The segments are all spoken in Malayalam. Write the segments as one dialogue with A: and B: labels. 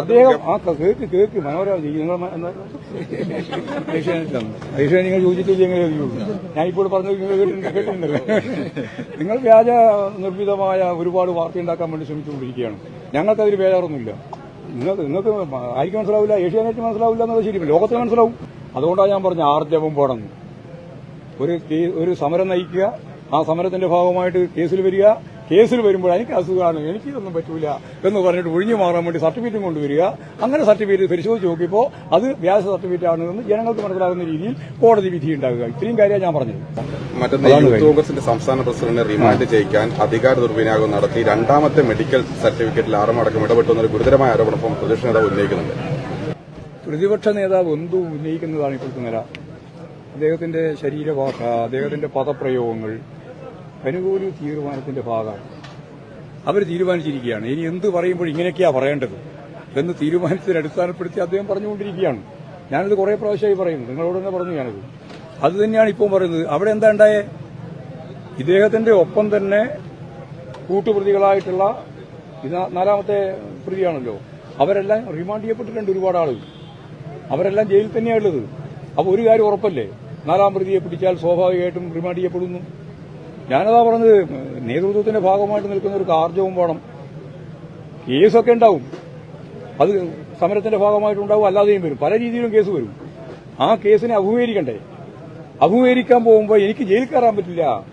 A: അദ്ദേഹം ആ കേക്ക് കേക്ക് മനോരമ. നിങ്ങൾ ഏഷ്യാനെ നിങ്ങൾ അറിയുള്ളൂ ഞാൻ ഇപ്പോൾ പറഞ്ഞത് നിങ്ങൾ കേട്ടിട്ടുണ്ട് കേട്ടിട്ടുണ്ടല്ലോ. നിങ്ങൾ വ്യാജ നിർമ്മിതമായ ഒരുപാട് വാർത്ത ഉണ്ടാക്കാൻ വേണ്ടി ശ്രമിച്ചുകൊണ്ടിരിക്കുകയാണ്. ഞങ്ങൾക്കതിൽ വേദാറൊന്നുമില്ല നിങ്ങൾക്ക് നിങ്ങൾക്ക് ആയിരിക്കും മനസ്സിലാവില്ല ഏഷ്യാനെറ്റ് മനസ്സിലാവില്ല എന്നത് ശരി ലോകത്തിന് മനസ്സിലാവും. അതുകൊണ്ടാണ് ഞാൻ പറഞ്ഞ ആർജവം പോടന്നു. ഒരു ഒരു സമരം നയിക്കുക ആ സമരത്തിന്റെ ഭാഗമായിട്ട് കേസിൽ വരിക കേസിൽ വരുമ്പോൾ എനിക്ക് അസുഖമാണ് എനിക്ക് ഇതൊന്നും പറ്റൂല എന്ന് പറഞ്ഞിട്ട് ഒഴിഞ്ഞു മാറാൻ വേണ്ടി സർട്ടിഫിക്കറ്റും കൊണ്ടുവരിക. അങ്ങനെ സർട്ടിഫിക്കറ്റ് പരിശോധിച്ച് നോക്കിയപ്പോൾ അത് വ്യാജ സർട്ടിഫിക്കറ്റ് ആണെന്ന് ജനങ്ങൾക്ക് മനസ്സിലാകുന്ന രീതിയിൽ കോടതി വിധി ഉണ്ടാകുക. ഇത്രയും കാര്യമാണ് ഞാൻ പറഞ്ഞത്.
B: മറ്റൊന്ന് യൂത്ത് കോൺഗ്രസിന്റെ സംസ്ഥാന പ്രസിഡന്റ് റിമാൻഡ് ചെയ്യിക്കാൻ അധികാര ദുർവിനിയോഗം നടത്തി രണ്ടാമത്തെ മെഡിക്കൽ സർട്ടിഫിക്കറ്റിൽ ആറുമടക്കം ഇടപെട്ടു എന്നൊരു ഗുരുതരമായ ആരോപണം പ്രതിപക്ഷ നേതാവ് ഉന്നയിക്കുന്നുണ്ട്.
A: പ്രതിപക്ഷ നേതാവ് എന്തു ഉന്നയിക്കുന്നതാണ് ഇപ്പോഴത്തെ നില. അദ്ദേഹത്തിന്റെ ശരീരഭാഷ അദ്ദേഹത്തിന്റെ പദപ്രയോഗങ്ങൾ അനുകൂല തീരുമാനത്തിന്റെ ഭാഗമാണ്. അവർ തീരുമാനിച്ചിരിക്കുകയാണ്. ഇനി എന്ത് പറയുമ്പോൾ ഇങ്ങനെയൊക്കെയാ പറയേണ്ടത്. എന്ന് തീരുമാനത്തിന് അടിസ്ഥാനപ്പെടുത്തി അദ്ദേഹം പറഞ്ഞുകൊണ്ടിരിക്കുകയാണ്. ഞാനിത് കുറെ പ്രാവശ്യമായി പറയുന്നു. നിങ്ങളോട് തന്നെ പറഞ്ഞു ഞാനത്. അത് തന്നെയാണ് ഇപ്പോൾ പറയുന്നത്. അവിടെ എന്താ ഉണ്ടായേ? ഇദ്ദേഹത്തിന്റെ ഒപ്പം തന്നെ കൂട്ടുപ്രതികളായിട്ടുള്ള നാലാമത്തെ പ്രതിയാണല്ലോ. അവരെല്ലാം റിമാൻഡ് ചെയ്യപ്പെട്ടിട്ടുണ്ട് ഒരുപാട് ആളുകൾ. അവരെല്ലാം ജയിലിൽ തന്നെയാണുള്ളത് അപ്പോൾ ഒരു കാര്യം ഉറപ്പല്ലേ? നാലാം പ്രതിയെ പിടിച്ചാൽ സ്വാഭാവികമായിട്ടും റിമാൻഡ് ചെയ്യപ്പെടുന്നു. ഞാനതാ പറഞ്ഞത് നേതൃത്വത്തിന്റെ ഭാഗമായിട്ട് നിൽക്കുന്ന ഒരു കാർജവും വേണം. കേസൊക്കെ ഉണ്ടാവും. അത് സമരത്തിന്റെ ഭാഗമായിട്ടുണ്ടാവും അല്ലാതെയും വരും. പല രീതിയിലും കേസ് വരും. ആ കേസിനെ അഭിമുഖീകരിക്കണ്ടേ? അഭിമുഖീകരിക്കാൻ പോകുമ്പോൾ എനിക്ക് ജയിലിൽ കയറാൻ പറ്റില്ല.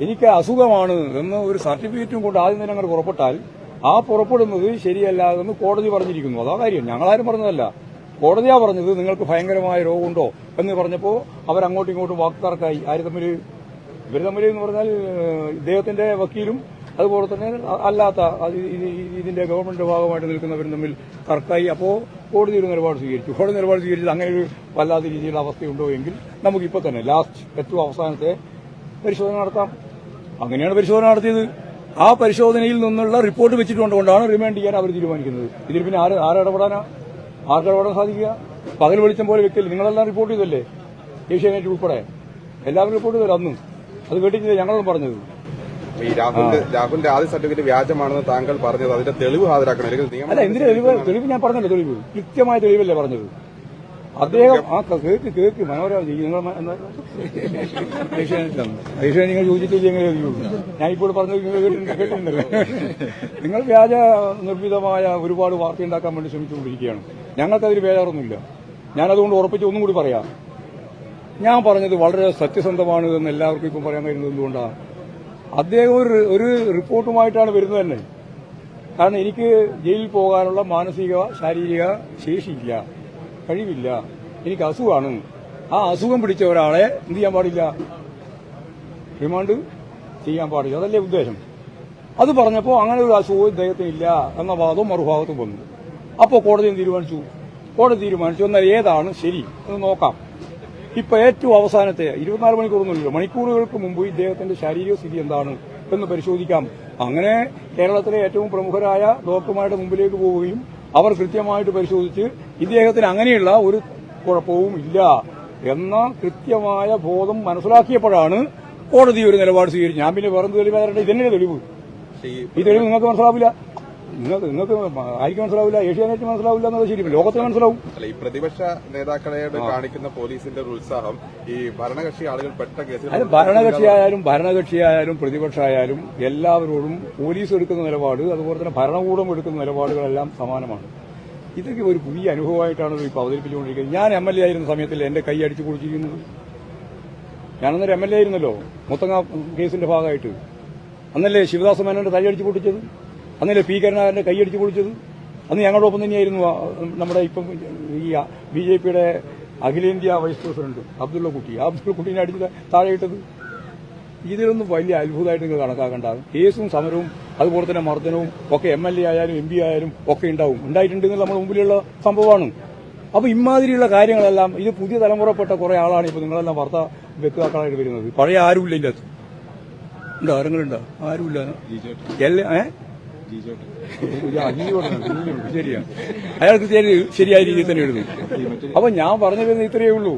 A: എനിക്ക് അസുഖമാണ് എന്ന് ഒരു സർട്ടിഫിക്കറ്റും കൊണ്ട് ആദ്യം തന്നെ അങ്ങോട്ട് പുറപ്പെട്ടാൽ ആ പുറപ്പെടുന്നത് ശരിയല്ല എന്ന് കോടതി പറഞ്ഞിരിക്കുന്നു. അതാ കാര്യം. ഞങ്ങളാരും പറഞ്ഞതല്ല. കോടതിയാ പറഞ്ഞത് നിങ്ങൾക്ക് ഭയങ്കരമായ രോഗമുണ്ടോ എന്ന് പറഞ്ഞപ്പോൾ അവരങ്ങോട്ടും ഇങ്ങോട്ടും വാക്കുകാർക്കായി ആര് തമ്മിൽ ഇവർ തമ്മിൽ എന്ന് പറഞ്ഞാൽ ഇദ്ദേഹത്തിന്റെ വക്കീലും അതുപോലെ തന്നെ അല്ലാത്ത ഇതിന്റെ ഗവൺമെന്റ് ഭാഗമായിട്ട് നിൽക്കുന്നവരും തമ്മിൽ തർക്കമായി അപ്പോൾ കോടതി ഒരു നിലപാട് സ്വീകരിച്ചു. കോടതി നിലപാട് സ്വീകരിച്ചത് അങ്ങനെ ഒരു വല്ലാത്ത രീതിയിലുള്ള അവസ്ഥയുണ്ടോ എങ്കിൽ നമുക്കിപ്പോൾ തന്നെ ലാസ്റ്റ് ഏറ്റവും അവസാനത്തെ പരിശോധന നടത്താം. അങ്ങനെയാണ് പരിശോധന നടത്തിയത്. ആ പരിശോധനയിൽ നിന്നുള്ള റിപ്പോർട്ട് വെച്ചിട്ടുകൊണ്ടാണ് റിമാൻഡ് ചെയ്യാൻ അവർ തീരുമാനിക്കുന്നത്. ഇതിൽ പിന്നെ ആര് ആരിടപെടാനാ ആർക്ക് ഇടപെടാൻ സാധിക്കുക? പകൽ വെളിച്ചം പോലെ വെക്കൽ നിങ്ങളെല്ലാം റിപ്പോർട്ട് ചെയ്തല്ലേ? ഏഷ്യാനെറ്റ് ഉൾപ്പെടെ? എല്ലാവരും റിപ്പോർട്ട് ചെയ്തല്ലോ അന്നും. അത് വെടിഞ്ഞത് ഞങ്ങളോട് പറഞ്ഞത്.
B: ഈ രാഹുലിന്റെ രാഹുലിന്റെ ആദ്യ സർട്ടിഫിക്കറ്റ് വ്യാജമാണെന്ന് താങ്കൾ പറഞ്ഞത് അതിന്റെ തെളിവ് ഹാജരാക്കണം. അല്ലെങ്കിൽ നിയമം
A: അല്ല എന്തിനാ തെളിവ്? തെളിവ് ഞാൻ പറഞ്ഞല്ലോ തെളിവ്. കൃത്യമായ തെളിവല്ലേ പറഞ്ഞത്. അദ്ദേഹം ആ കേക്ക് കേക്ക്. മനോരമ നിങ്ങൾ ഏഷ്യാനെറ്റ് നിങ്ങൾ ചോദിച്ചിട്ടില്ല എങ്ങനെ ഞാൻ ഇപ്പോൾ പറഞ്ഞത് നിങ്ങൾ കേട്ടിട്ടുണ്ട് കേട്ടിട്ടുണ്ടല്ലോ. നിങ്ങൾ വ്യാജ നിർമ്മിതമായ ഒരുപാട് വാർത്ത ഉണ്ടാക്കാൻ വേണ്ടി ശ്രമിച്ചുകൊണ്ടിരിക്കുകയാണ്. ഞങ്ങൾക്കതിൽ ബേജാറൊന്നുമില്ല ഞാനതുകൊണ്ട് ഉറപ്പിച്ച് ഒന്നും കൂടി പറയാം. ഞാൻ പറഞ്ഞത് വളരെ സത്യസന്ധമാണ് എന്ന് എല്ലാവർക്കും ഇപ്പം പറയാൻ കഴിയുന്നത് എന്തുകൊണ്ടാണ് അദ്ദേഹം ഒരു ഒരു റിപ്പോർട്ടുമായിട്ടാണ് വരുന്നത് തന്നെ. കാരണം എനിക്ക് ജയിലിൽ പോകാനുള്ള മാനസിക ശാരീരിക ശേഷിയില്ല. കഴിവില്ല. എനിക്ക് അസുഖമാണ് ആ അസുഖം പിടിച്ച ഒരാളെ എന്ത് ചെയ്യാൻ പാടില്ല? റിമാൻഡ് ചെയ്യാൻ പാടില്ല. അതല്ലേ ഉദ്ദേശം. അത് പറഞ്ഞപ്പോൾ അങ്ങനെ ഒരു അസുഖവും ഇദ്ദേഹത്തിന് ഇല്ല എന്ന വാദവും മറുഭാഗത്തും വന്നു. അപ്പോൾ കോടതി തീരുമാനിച്ചു? കോടതി തീരുമാനിച്ചു. എന്നാൽ ഏതാണ് ശരി എന്ന് നോക്കാം. ഇപ്പൊ ഏറ്റവും അവസാനത്തെ ഇരുപത്തിനാല് മണിക്കൂറൊന്നുമില്ലല്ലോ. മണിക്കൂറുകൾക്ക് മുമ്പ് ഇദ്ദേഹത്തിന്റെ ശാരീരിക സ്ഥിതി എന്താണ് എന്ന് പരിശോധിക്കാം. അങ്ങനെ കേരളത്തിലെ ഏറ്റവും പ്രമുഖരായ ഡോക്ടർമാരുടെ മുമ്പിലേക്ക് പോവുകയും അവർ കൃത്യമായിട്ട് പരിശോധിച്ച് ഇദ്ദേഹത്തിന് അങ്ങനെയുള്ള ഒരു കുഴപ്പവും ഇല്ല എന്ന കൃത്യമായ ബോധം മനസ്സിലാക്കിയപ്പോഴാണ് കോടതി ഒരു നിലപാട് സ്വീകരിച്ചത്. ഞാൻ പിന്നെ വേറെ തെളിവ് ഇതെന്നെ തെളിവ്.
B: ഈ
A: തെളിവ് നിങ്ങൾക്ക് മനസ്സിലാവില്ല. നിങ്ങൾക്ക് നിങ്ങൾക്ക് ആയിരിക്കും മനസ്സിലാവില്ല ഏഷ്യാനെറ്റ് മനസ്സിലാവില്ല എന്നത് ശരി ലോകത്തിന് മനസ്സിലാവും.
B: അല്ല ഈ പ്രതിപക്ഷ നേതാക്കളെ കാണിക്കുന്ന പോലീസിന്റെ ഒരു ഉത്സാഹം ഈ ഭരണകക്ഷി ആളുകൾ പെട്ട കേസിൽ
A: ഭരണകക്ഷിയായാലും ഭരണകക്ഷിയായാലും പ്രതിപക്ഷമായാലും എല്ലാവരോടും പോലീസ് എടുക്കുന്ന നിലപാട് അതുപോലെ തന്നെ ഭരണകൂടം എടുക്കുന്ന നിലപാടുകളെല്ലാം സമാനമാണ്. ഇതൊക്കെ ഒരു പുതിയ അനുഭവമായിട്ടാണ് ഇപ്പോൾ അവതരിപ്പിച്ചുകൊണ്ടിരിക്കുന്നത്. ഞാൻ എം എൽ എ ആയിരുന്ന സമയത്തിൽ എന്റെ കൈ അടിച്ചു കുടിച്ചിരിക്കുന്നത് ഞാനന്നേരം എം എൽ എ ആയിരുന്നല്ലോ മുത്തങ്ങ കേസിന്റെ ഭാഗമായിട്ട്. അന്നല്ലേ ശിവദാസ മേനോന്റെ തൈ അടിച്ചു പൊട്ടിച്ചത്? അന്നല്ലേ പി കരുണാകരന്റെ കൈയടിച്ച് പൊളിച്ചത്? അന്ന് ഞങ്ങളുടെ ഒപ്പം തന്നെയായിരുന്നു നമ്മുടെ ഇപ്പം ഈ ബി ജെ പിയുടെ അഖിലേന്ത്യാ വൈസ് പ്രസിഡന്റ് അബ്ദുള്ള കുട്ടി. അബ്ദുള്ള കുട്ടീനെ അടിച്ച് താഴെ ഇട്ടത്. ഇതിലൊന്നും വലിയ അത്ഭുതമായിട്ട് നിങ്ങൾ കണക്കാക്കേണ്ട. കേസും സമരവും അതുപോലെ തന്നെ മർദ്ദനവും ഒക്കെ എം എൽ എ ആയാലും എം പി ആയാലും ഒക്കെ ഉണ്ടാവും. ഉണ്ടായിട്ടുണ്ടെങ്കിൽ നമ്മുടെ മുമ്പിലുള്ള സംഭവമാണ്. അപ്പോൾ ഇമാതിരിയുള്ള കാര്യങ്ങളെല്ലാം ഇത് പുതിയ തലമുറപ്പെട്ട കുറെ ആളാണ് ഇപ്പൊ നിങ്ങളെല്ലാം വാർത്താ വ്യക്താക്കളായിട്ട് വരുന്നത്. പഴയ ആരുമില്ല ഇല്ലാത്ത അകത്ത് ഉണ്ടോ ആരെങ്കിലും ഉണ്ടോ? ആരുമില്ല. എല്ലാ ഏ ഇത് അജീവനാണ്, അജീവനാണ്. ശരിയാ. അയാൾക്ക് ശരി ശരിയായ രീതിയിൽ തന്നെ എഴുതും അപ്പൊ ഞാൻ പറഞ്ഞു വരുന്നത് ഇത്രയേ ഉള്ളൂ.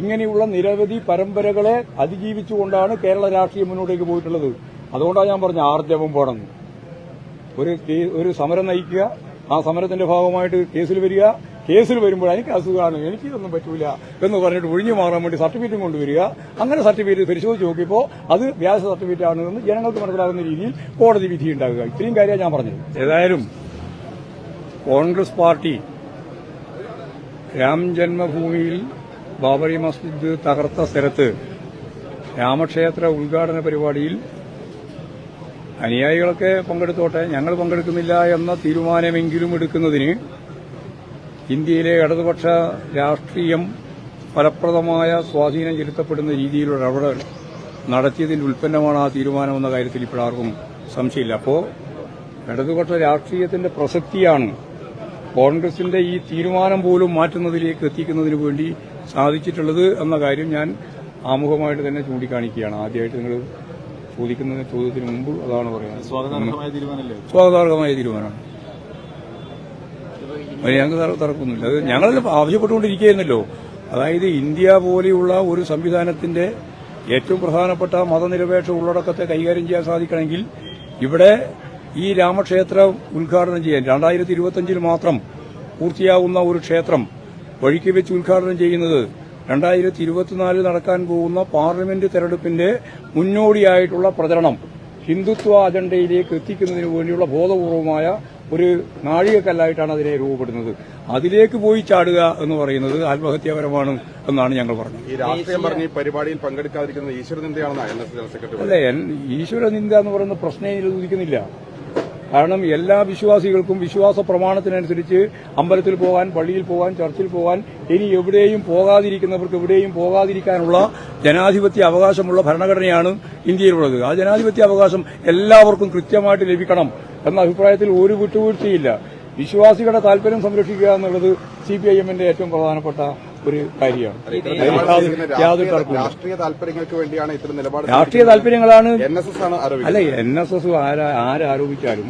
A: ഇങ്ങനെയുള്ള നിരവധി പരമ്പരകളെ അതിജീവിച്ചുകൊണ്ടാണ് കേരള രാഷ്ട്രീയം മുന്നോട്ടേക്ക് പോയിട്ടുള്ളത്. അതുകൊണ്ടാണ് ഞാൻ പറഞ്ഞ ആർജവം പോണം ഒരു ഒരു സമരം നയിക്കുക ആ സമരത്തിന്റെ ഭാഗമായിട്ട് കേസിൽ വരിക കേസിൽ വരുമ്പോൾ എനിക്ക് അസുഖമാണ് എനിക്കിതൊന്നും പറ്റൂല എന്ന് പറഞ്ഞിട്ട് ഒഴിഞ്ഞു മാറാൻ വേണ്ടി സർട്ടിഫിക്കറ്റും കൊണ്ടുവരിക. അങ്ങനെ സർട്ടിഫിക്കറ്റ് പരിശോധിച്ച് നോക്കിയപ്പോൾ അത് വ്യാജ സർട്ടിഫിക്കറ്റ് ആണെന്ന് ജനങ്ങൾക്ക് മനസ്സിലാകുന്ന രീതിയിൽ കോടതി വിധി ഉണ്ടാകുക. ഇത്രയും കാര്യമാണ് ഞാൻ പറഞ്ഞത്. ഏതായാലും കോൺഗ്രസ് പാർട്ടി രാം ജന്മഭൂമിയിൽ ബാബറി മസ്ജിദ് തകർത്ത സ്ഥലത്ത് രാമക്ഷേത്ര ഉദ്ഘാടന പരിപാടിയിൽ അനുയായികളൊക്കെ പങ്കെടുത്തോട്ടെ ഞങ്ങൾ പങ്കെടുക്കുന്നില്ല എന്ന തീരുമാനമെങ്കിലും എടുക്കുന്നതിന് ഇന്ത്യയിലെ ഇടതുപക്ഷ രാഷ്ട്രീയം ഫലപ്രദമായ സ്വാധീനം ചെലുത്തപ്പെടുന്ന രീതിയിലുള്ള ഇടപെടൽ നടത്തിയതിന്റെ ഉൽപ്പന്നമാണ് ആ തീരുമാനമെന്ന കാര്യത്തിൽ ഇപ്പോഴാർക്കും സംശയമില്ല. അപ്പോൾ ഇടതുപക്ഷ രാഷ്ട്രീയത്തിന്റെ പ്രസക്തിയാണ് കോൺഗ്രസിന്റെ ഈ തീരുമാനം പോലും മാറ്റുന്നതിലേക്ക് എത്തിക്കുന്നതിന് വേണ്ടി സാധിച്ചിട്ടുള്ളത് എന്ന കാര്യം ഞാൻ ആമുഖമായിട്ട് തന്നെ ചൂണ്ടിക്കാണിക്കുകയാണ്. ആദ്യമായിട്ട് നിങ്ങൾ ചോദിക്കുന്ന ചോദ്യത്തിന് മുമ്പ് അതാണ് പറയുന്നത്.
C: സ്വാഗതാർഹമായ
A: തീരുമാനമാണ്. ഞങ്ങൾക്ക് തർക്കമൊന്നുമില്ല അത് ഞങ്ങൾ ആവശ്യപ്പെട്ടുകൊണ്ടിരിക്കുകയായിരുന്നല്ലോ. അതായത് ഇന്ത്യ പോലെയുള്ള ഒരു സംവിധാനത്തിന്റെ ഏറ്റവും പ്രധാനപ്പെട്ട മതനിരപേക്ഷ ഉള്ളടക്കത്തെ കൈകാര്യം ചെയ്യാൻ സാധിക്കണമെങ്കിൽ ഇവിടെ ഈ രാമക്ഷേത്ര ഉദ്ഘാടനം ചെയ്യാൻ രണ്ടായിരത്തി ഇരുപത്തിയഞ്ചിൽ മാത്രം പൂർത്തിയാവുന്ന ഒരു ക്ഷേത്രം വഴിക്ക് വെച്ച് ഉദ്ഘാടനം ചെയ്യുന്നത് രണ്ടായിരത്തി ഇരുപത്തിനാലിൽ നടക്കാൻ പോകുന്ന പാർലമെന്റ് തെരഞ്ഞെടുപ്പിന്റെ മുന്നോടിയായിട്ടുള്ള പ്രചരണം ഹിന്ദുത്വ അജണ്ടയിലേക്ക് എത്തിക്കുന്നതിന് വേണ്ടിയുള്ള ബോധപൂർവമായ ഒരു നാഴികക്കല്ലായിട്ടാണ് അതിനെ രൂപപ്പെടുന്നത്. അതിലേക്ക് പോയി ചാടുക എന്ന് പറയുന്നത് ആത്മഹത്യാപരമാണ് എന്നാണ് ഞങ്ങൾ പറഞ്ഞത്.
B: ഈ രാഷ്ട്രീയം പറഞ്ഞ് ഈ പരിപാടിയിൽ പങ്കെടുക്കാതിരിക്കുന്നത് ഈശ്വരനിന്ദയാണെന്ന് ഈശ്വരനിന്ദ
A: അല്ല എൻ- ഈശ്വര നിന്ദ എന്ന് പറയുന്ന പ്രശ്നേ ഉദിക്കുന്നില്ല കാരണം എല്ലാ വിശ്വാസികൾക്കും വിശ്വാസ പ്രമാണത്തിനനുസരിച്ച് അമ്പലത്തിൽ പോകാൻ പള്ളിയിൽ പോകാൻ ചർച്ചിൽ പോകാൻ ഇനി എവിടെയും പോകാതിരിക്കുന്നവർക്ക് എവിടെയും പോകാതിരിക്കാനുള്ള ജനാധിപത്യ അവകാശമുള്ള ഭരണഘടനയാണ് ഇന്ത്യയിലുള്ളത്. ആ ജനാധിപത്യ അവകാശം എല്ലാവർക്കും കൃത്യമായിട്ട് ലഭിക്കണം. എന്ന അഭിപ്രായത്തിൽ ഒരു വിട്ടുവീഴ്ചയില്ല വിശ്വാസികളുടെ താല്പര്യം സംരക്ഷിക്കുക എന്നുള്ളത് സി പി ഐ എമ്മിന്റെ ഏറ്റവും പ്രധാനപ്പെട്ട ഒരു കാര്യമാണ്.
B: രാഷ്ട്രീയ- താല്പര്യങ്ങൾക്ക് വേണ്ടിയാണ് ഇത്തരം നിലപാട്
A: രാഷ്ട്രീയ താല്പര്യങ്ങളാണ്
B: എൻ എസ് എസ് ആണ്
A: അല്ല എൻ എസ് എസ് ആരാരോപിച്ചാലും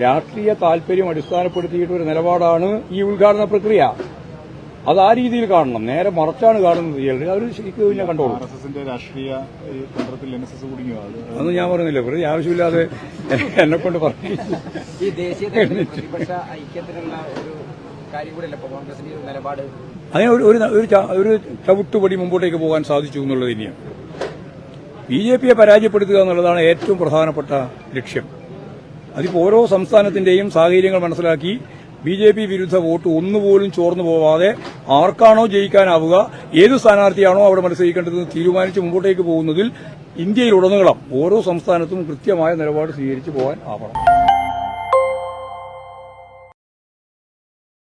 A: രാഷ്ട്രീയ താല്പര്യം അടിസ്ഥാനപ്പെടുത്തിയിട്ട് ഒരു നിലപാടാണ് ഈ ഉദ്ഘാടന പ്രക്രിയ. അത് ആ രീതിയിൽ കാണണം. നേരെ മറച്ചാണ് കാണുന്നത് അവർ ശരിക്കും ഞാൻ കണ്ടോളൂ.
C: രാഷ്ട്രീയ
A: അതൊന്നും ഞാൻ പറഞ്ഞില്ല വെറുതെ ആവശ്യമില്ലാതെ എന്നെ കൊണ്ട് പറഞ്ഞു.
D: ഈ ദേശീയ പ്രതിപക്ഷ ഐക്യത്തിനുള്ള ഒരു കാര്യം കൂടിയല്ല? ഇപ്പൊ കോൺഗ്രസിന്റെ ഈ നിലപാട്.
A: അതിന് ഒരു ഒരു ഒരു ച- ഒരു ചവിട്ടുപടി മുമ്പോട്ടേക്ക് പോകാൻ സാധിച്ചു എന്നുള്ളത് തന്നെയാണ് ബി ജെ പിയെ പരാജയപ്പെടുത്തുക എന്നുള്ളതാണ് ഏറ്റവും പ്രധാനപ്പെട്ട ലക്ഷ്യം. അതിപ്പോൾ ഓരോ സംസ്ഥാനത്തിന്റെയും സാഹചര്യങ്ങൾ മനസ്സിലാക്കി ബി ജെ പി വിരുദ്ധ വോട്ട് ഒന്നുപോലും ചോർന്നു പോവാതെ ആർക്കാണോ ജയിക്കാനാവുക ഏത് സ്ഥാനാർത്ഥിയാണോ അവിടെ മത്സരിക്കേണ്ടതെന്ന് തീരുമാനിച്ച് മുമ്പോട്ടേക്ക് പോകുന്നതിൽ ഇന്ത്യയിലുടനീളം ഓരോ സംസ്ഥാനത്തും കൃത്യമായ നിലപാട് സ്വീകരിച്ചു പോകാൻ ആവണം.